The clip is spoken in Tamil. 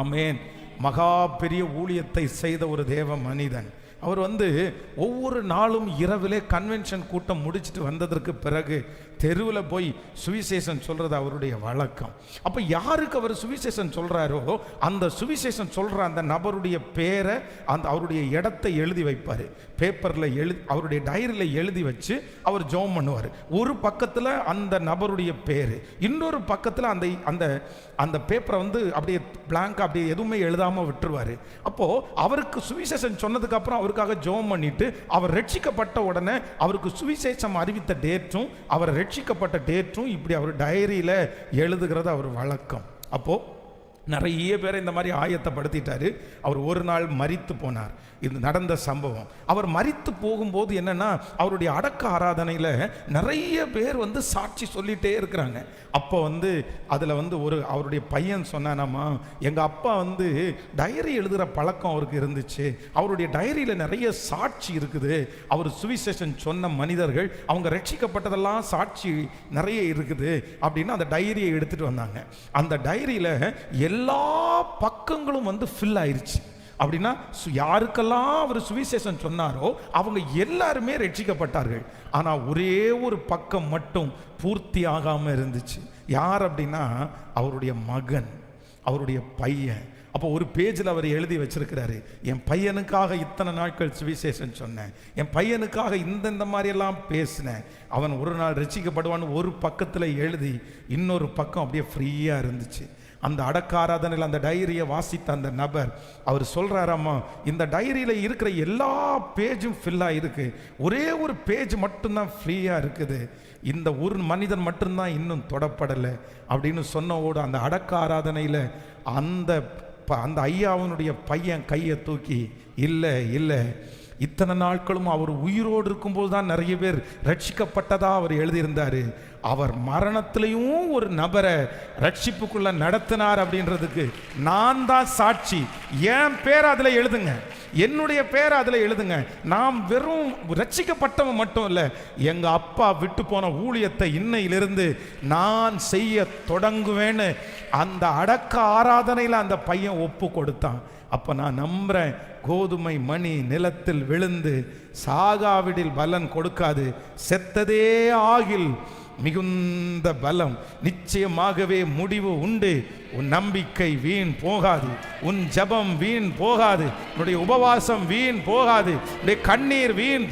ஆமேன். மகா பெரிய ஊழியத்தை செய்த ஒரு தேவ மனிதன். அவர் வந்து ஒவ்வொரு நாளும் இரவிலே கன்வென்ஷன் கூட்டம் முடிச்சுட்டு வந்ததற்கு பிறகு தெருவில் போய் சுவிசேஷன் சொல்கிறது அவருடைய வழக்கம். அப்போ யாருக்கு அவர் சுவிசேஷன் சொல்கிறாரோ அந்த சுவிசேஷன் சொல்கிற அந்த நபருடைய பேரை அந்த அவருடைய இடத்தை எழுதி வைப்பார். பேப்பரில் எழுதி அவருடைய டைரியில் எழுதி வச்சு அவர் ஜோம் பண்ணுவார். ஒரு பக்கத்தில் அந்த நபருடைய பேர் இன்னொரு பக்கத்தில் அந்த அந்த அந்த பேப்பரை வந்து அப்படியே பிளாங்க் அப்படியே எதுவுமே எழுதாமல் விட்டுருவார். அப்போது அவருக்கு சுவிசேஷன் சொன்னதுக்கப்புறம் அவருக்காக ஜோம் பண்ணிவிட்டு அவர் ரட்சிக்கப்பட்ட உடனே அவருக்கு சுவிசேஷம் அறிவித்த டேட்டும் அவர் ரட்சிக்கப்பட்ட டேட்டும் இப்படி அவர் டைரியில் எழுதுகிறது அவர் வழக்கம். அப்போது நிறைய பேரை இந்த மாதிரி ஆயத்தப்படுத்திட்டாரு. அவர் ஒரு நாள் மறித்து போனார். இது நடந்த சம்பவம். அவர் மறித்து போகும்போது என்னன்னா அவருடைய அடக்க ஆராதனையில் நிறைய பேர் வந்து சாட்சி சொல்லிகிட்டே இருக்கிறாங்க. அப்போ வந்து அதில் வந்து ஒரு அவருடைய பையன் சொன்னானாமா எங்கள் அப்பா வந்து டைரி எழுதுகிற பழக்கம் அவருக்கு இருந்துச்சு. அவருடைய டைரியில் நிறைய சாட்சி இருக்குது. அவர் சுவிசேஷன் சொன்ன மனிதர்கள் அவங்க ரட்சிக்கப்பட்டதெல்லாம் சாட்சி நிறைய இருக்குது. அப்படின்னு அந்த டைரியை எடுத்துகிட்டு வந்தாங்க. அந்த டைரியில் எல்லா எல்லா பக்கங்களும் வந்து ஃபில் ஆயிருச்சு. அப்படின்னா சு- யாருக்கெல்லாம் அவர் சுவிசேஷம் சொன்னாரோ அவங்க எல்லாருமே ரட்சிக்கப்பட்டார்கள். ஆனால் ஒரே ஒரு பக்கம் மட்டும் பூர்த்தி ஆகாமல் இருந்துச்சு. யார் அப்படின்னா அவருடைய மகன் அவருடைய பையன். அப்போ ஒரு பேஜில் அவர் எழுதி வச்சிருக்கிறாரு என் பையனுக்காக இத்தனை நாட்கள் சுவிசேஷன் சொன்னேன். என் பையனுக்காக இந்தந்த மாதிரியெல்லாம் பேசினேன். அவன் ஒரு நாள் ரசிக்கப்படுவான்னு ஒரு பக்கத்தில் எழுதி இன்னொரு பக்கம் அப்படியே ஃப்ரீயாக இருந்துச்சு. அந்த அடக்க ஆராதனையில் அந்த டைரியை வாசித்த அந்த நபர் அவர் சொல்கிறாராம்மா இந்த டைரியில் இருக்கிற எல்லா பேஜும் ஃபில்லாக இருக்குது ஒரே ஒரு பேஜ் மட்டும்தான் ஃப்ரீயாக இருக்குது. இந்த ஒரு மனிதன் மட்டும்தான் இன்னும் தொடப்படலை. அப்படின்னு சொன்னவோடு அந்த அடக்க ஆராதனையில் அந்த ப- அந்த ஐயாவனுடைய பையன் கையை தூக்கி இல்லை இல்லை. இத்தனை நாட்களும் அவர் உயிரோடு இருக்கும்போது தான் நிறைய பேர் ரட்சிக்கப்பட்டதாக அவர் எழுதியிருந்தார். அவர் மரணத்திலையும் ஒரு நபரை ரட்சிப்புக்குள்ள நடத்தினார் அப்படின்றதுக்கு நான் தான் சாட்சி. என் பேர் அதில் எழுதுங்க. என்னுடைய பேர் அதில் எழுதுங்க. நாம் வெறும் ரட்சிக்கப்பட்டவன் மட்டும் இல்லை எங்கள் அப்பா விட்டு போன ஊழியத்தை இன்னையிலிருந்து நான் செய்ய தொடங்குவேன்னு அந்த அடக்க ஆராதனையில் அந்த பையன் ஒப்பு கொடுத்தான். அப்போ நான் நம்புறேன் கோதுமை மணி நிலத்தில் விழுந்து சாகாவிடில் பலன் கொடுக்காது செத்ததே ஆகில் மிகுந்த பலம் நிச்சயமாகவே முடிவு உண்டு. உன் நம்பிக்கை வீண் போகாது உன் ஜெபம் வீண் போகாது உன்னுடைய உபவாசம் வீண் போகாது உன்னுடைய கண்ணீர் வீண்